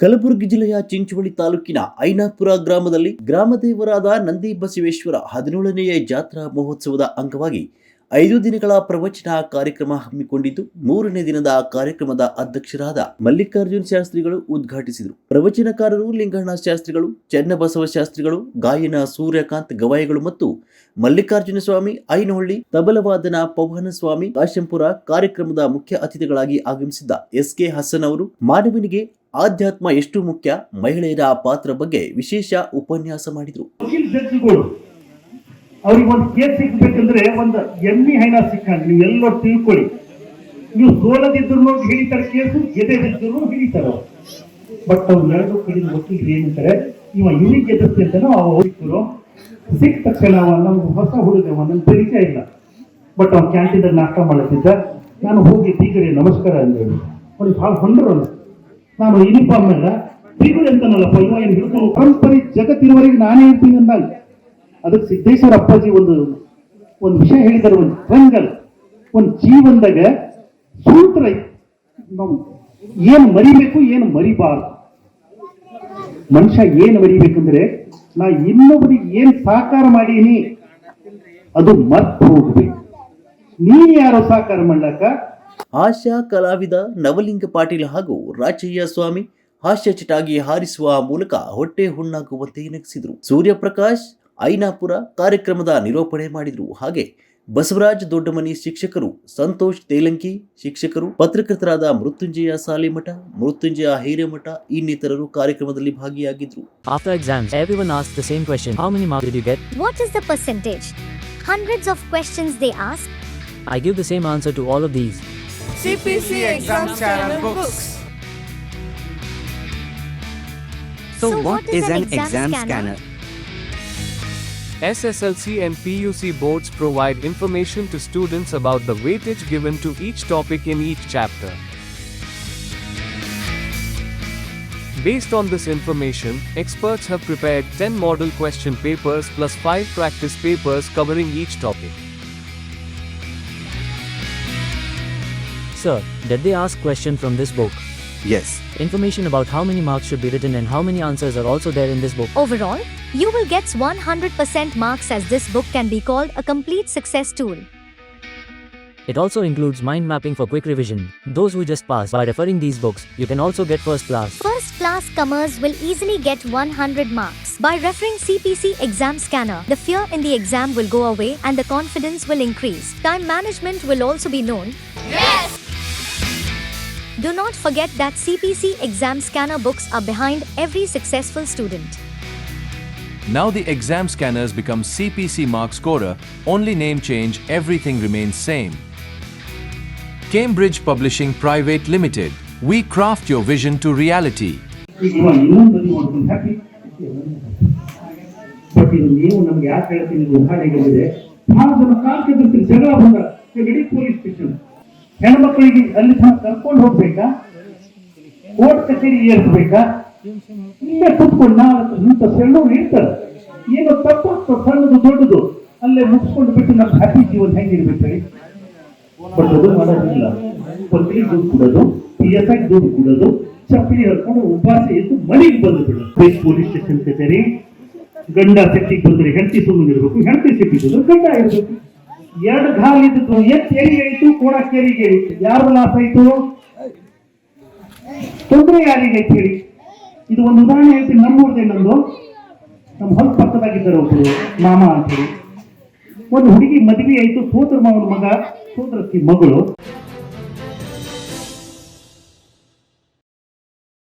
ಕಲಬುರಗಿ ಜಿಲ್ಲೆಯ ಚಿಂಚೋಳಿ ತಾಲೂಕಿನ ಐನಾಪುರ ಗ್ರಾಮದಲ್ಲಿ ಗ್ರಾಮದೇವರಾದ ನಂದಿ ಬಸವೇಶ್ವರ ಹದಿನೇಳನೆಯ ಜಾತ್ರಾ ಮಹೋತ್ಸವದ ಅಂಗವಾಗಿ ಐದು ದಿನಗಳ ಪ್ರವಚನ ಕಾರ್ಯಕ್ರಮ ಹಮ್ಮಿಕೊಂಡಿದ್ದು, ಮೂರನೇ ದಿನದ ಕಾರ್ಯಕ್ರಮದ ಅಧ್ಯಕ್ಷರಾದ ಮಲ್ಲಿಕಾರ್ಜುನ್ ಶಾಸ್ತ್ರಿಗಳು ಉದ್ಘಾಟಿಸಿದರು. ಪ್ರವಚನಕಾರರು ಲಿಂಗಣ್ಣ ಶಾಸ್ತ್ರಿಗಳು, ಚೆನ್ನಬಸವ ಶಾಸ್ತ್ರಿಗಳು, ಗಾಯನ ಸೂರ್ಯಕಾಂತ್ ಗವಾಯಿಗಳು ಮತ್ತು ಮಲ್ಲಿಕಾರ್ಜುನ ಸ್ವಾಮಿ, ಐನಹಳ್ಳಿ ತಬಲವಾದನ ಪವನ ಸ್ವಾಮಿ ಕಾಶಂಪುರ ಕಾರ್ಯಕ್ರಮದ ಮುಖ್ಯ ಅತಿಥಿಗಳಾಗಿ ಆಗಮಿಸಿದ್ದ ಎಸ್ ಕೆ ಹಸನ್ ಅವರು ಮಾನವನಿಗೆ ಆಧ್ಯಾತ್ಮ ಎಷ್ಟು ಮುಖ್ಯ? ಮಹಿಳೆಯರ ಪಾತ್ರ ಬಗ್ಗೆ ವಿಶೇಷ ಉಪನ್ಯಾಸ ಮಾಡಿದರು. ಅವ್ರಿಗೆ ಒಂದು ಕೇಸ್ ಸಿಕ್ಬೇಕಂದ್ರೆ ಒಂದು ಎಮ್ಮಿ ಹೈನ ಸಿಕ್ಕಂಡು ನೀವು ಎಲ್ಲರೂ ತಿಳ್ಕೊಳ್ಳಿ. ನೀವು ಸೋಲದಿದ್ರು ಹಿಡಿತಾರೆ ಕೇಸು ಗೆದ್ದಿದ್ರು ಹಿಡಿತಾರೆ ಬಟ್ ಅವ್ರು. ಎರಡು ಕಡೆ ವಕೀಲರು ಏನಂತಾರೆ, ಇವ ಇವನಿಗೆ ಗೆದ್ದಿಸ್ತೆ ಅಂತ ಅವ ಹೋಗ್ತಿರು ಸಿಕ್ಕ ತಕ್ಷಣ ಅವ ನಮ್ಗೆ ಹೊಸ ಹುಡುಗ ಅವನ ಪರಿಚಯ ಇಲ್ಲ. ಬಟ್ ಅವ್ನು ಕ್ಯಾಂಟೀನ್ದಾಗ ನಾಷ್ಟ ಮಾಡುತ್ತಿದ್ದ ನಾನು ಹೋಗಿ ಬೀಗರಿಗೆ ನಮಸ್ಕಾರ ಅಂತ ಹೇಳಿ. ಅವ್ರಿಗೆ ಭಾಳ ಹೊಂಡರು ಅನಿಸ್ತು ನಾನು ಯೂನಿಫಾರ್ಮ್ ಎಲ್ಲ ಬೀಗರು ಎಂತನಲ್ಲಪ್ಪ ಇವ ಏನು ಹಿಡ್ಕೊಂಡು ಪರಂಪರೆ ಜಗತ್ತಿನವರೆಗೆ ನಾನೇ ಇರ್ತೀನಿ ಅಂದಾಗ. ಅದಕ್ಕೆ ಸಿದ್ದೇಶ್ವರ ಅಪ್ಪಾಜಿ ಒಂದು ಒಂದು ವಿಷಯ ಹೇಳಿದ್ದಾರೆ, ಒಂದು ಟ್ರಂಗಲ್ ಒಂದು ಜೀವನದಾಗ ಸೂತ್ರ. ನಾವು ಏನು ಮರಿಬೇಕು, ಏನು ಮರಿಬಾರ್ದು. ಮನುಷ್ಯ ಏನು ಮರಿಬೇಕಂದ್ರೆ, ನಾ ಇನ್ನೊಬ್ಬರಿಗೆ ಏನು ಸಾಕಾರ ಮಾಡೀನಿ, ಅದು ಮರ್ತು ಹೋಗ್ಬೇಕು. ನೀನು ಯಾರೋ ಸಾಕಾರ ಮಾಡ್ಲಕ್ಕ ಹಾಸ್ಯ ಕಲಾವಿದ ನವಲಿಂಗ ಪಾಟೀಲ್ ಹಾಗೂ ರಾಚಯ್ಯ ಸ್ವಾಮಿ ಹಾಸ್ಯ ಚಿಟಾಗಿ ಹಾರಿಸುವ ಮೂಲಕ ಹೊಟ್ಟೆ ಹುಣ್ಣಾಗುವಂತೆ ನಗಿಸಿದರು ಸೂರ್ಯಪ್ರಕಾಶ್ ಐನಾಪುರ ಕಾರ್ಯಕ್ರಮದ ನಿರೂಪಣೆ ಮಾಡಿದರು ಹಾಗೆ ಬಸವರಾಜ್ ದೊಡ್ಡಮನಿ ಶಿಕ್ಷಕರು ಸಂತೋಷ್ ತೇಲಂಕಿ ಶಿಕ್ಷಕರು ಪತ್ರಕರ್ತರಾದ ಮೃತ್ಯುಂಜಯ ಸಾಲಿಮಠ ಮೃತ್ಯುಂಜಯ ಹಿರೇಮಠ ಇನ್ನಿತರರು ಕಾರ್ಯಕ್ರಮದಲ್ಲಿ ಭಾಗಿಯಾಗಿದ್ರು After exam everyone asks the same question how many marks did you get? What is the percentage? Hundreds of questions they ask. I give the same answer to all of these. CPC exam scanner books. So, what is, an exam, scanner? SSLC and PUC boards provide information to students about the weightage given to each topic in each chapter. Based on this information, experts have prepared 10 model question papers plus 5 practice papers covering each topic. Sir, did they ask question from this book? Yes. Information about how many marks should be written and how many answers are also there in this book. Overall, you will get 100% marks as this book can be called a complete success tool. It also includes mind mapping for quick revision. Those who just pass by referring these books, you can also get first class. First class comers will easily get 100 marks. By referring CPC exam scanner, the fear in the exam will go away and the confidence will increase. Time management will also be known. Yes! Do not forget that CPC exam scanner books are behind every successful student. Now the exam scanners become CPC mark scorer, only name change, everything remains same. Cambridge Publishing Private Limited. We craft your vision to reality. ಈಗ ಇವ ಇನ್ನೊಂದು ಬದಿ ಮಾಡ್ಕೊಂಡು happy but ಇದು ನೀವು ನಮ್ಗೆ ಯಾಕೆ ಹೇಳ್ತೀನಿ ಇದು ಉದಾಹರಣೆಗೆ ಬಂದಿದೆ ಬಹಳ ಜನ ಕಾಲ್ಕೆ ಬರ್ತೀರಿ ಜಗಳ ಬಂದ ಇಡೀ ಪೊಲೀಸ್ ಸ್ಟೇಷನ್ ಹೆಣ್ಮಕ್ಳಿಗೆ ಅಲ್ಲಿ ಕರ್ಕೊಂಡು ಹೋಗ್ಬೇಕಾ? ಕೋರ್ಟ್ ಕಚೇರಿ ಏರ್ಸ್ಬೇಕಾ? ಇಲ್ಲೇ ಕುತ್ಕೊಂಡು ನಾಲ್ಕು ಇಂಥ ಸಣ್ಣ ಇರ್ತಾರೆ. ಏನೋ ತಪ್ಪು ಸಣ್ಣದು ದೊಡ್ಡದು, ಅಲ್ಲೇ ಮುಗಿಸ್ಕೊಂಡು ಬಿಟ್ಟು ನಮ್ಮ ಹ್ಯಾಪಿ ಜೀವನ ಹೆಂಗಿರ್ಬೇಕು ಹೇಳಿ? ಬಟ್ ಮಾಡೋದಿಲ್ಲ. ಪತ್ನಿ ದುಡ್ಡು ಕೊಡೋದು ಪಿ ಎಸ್ ಐ ದುಡ್ಡು ಕೊಡೋದು, ಚಪ್ಪಲಿ ಹಾಕೊಂಡು ಉಪವಾಸ ಎದ್ದು ಮನೆಗೆ ಬಂದು ಬಿಡೋದು. ಪೊಲೀಸ್ ಸ್ಟೇಷನ್ ಕಚೇರಿ ಗಂಡ ಸೆಟ್ಟಿಗೆ ಬಂದ್ರೆ ಹೆಂಡತಿ ಸುಮ್ಮನೆ ಇರಬೇಕು ಹೆಂಡತಿ ಸೆಟ್ಟಿಗೆ ಬಂದ್ರೆ ಗಂಡ ಇರಬೇಕು. ಎರಡು ಗಾಲ್ ಇದ್ದು ಎತ್ ಕೆರಿಗೆ ಇತ್ತು ಕೋಣ ಕೆರಿಗೆ ಇತ್ತು. ಯಾರು ಲಾಸ್ ಆಯ್ತು? ತೊಂದರೆ ಯಾರಿಗೈತೆ ಹೇಳಿ? ಇದು ಒಂದು ಉದಾಹರಣೆ ಹೇಳ್ತೀನಿ. ನಮ್ಮೂರ್ದೆ ನಂದು ನಮ್ಮ ಹೊಲ ಪಕ್ಕದಾಗಿದ್ದಾರೆ ಒಬ್ಬರು ಮಾಮ ಅಂತೇಳಿ ಒಂದು ಹುಡುಗಿ ಮದುವೆ ಆಯ್ತು. ಸೋದರ ಮಾವನ ಮಗ, ಸೋದರಕ್ಕೆ ಮಗಳು.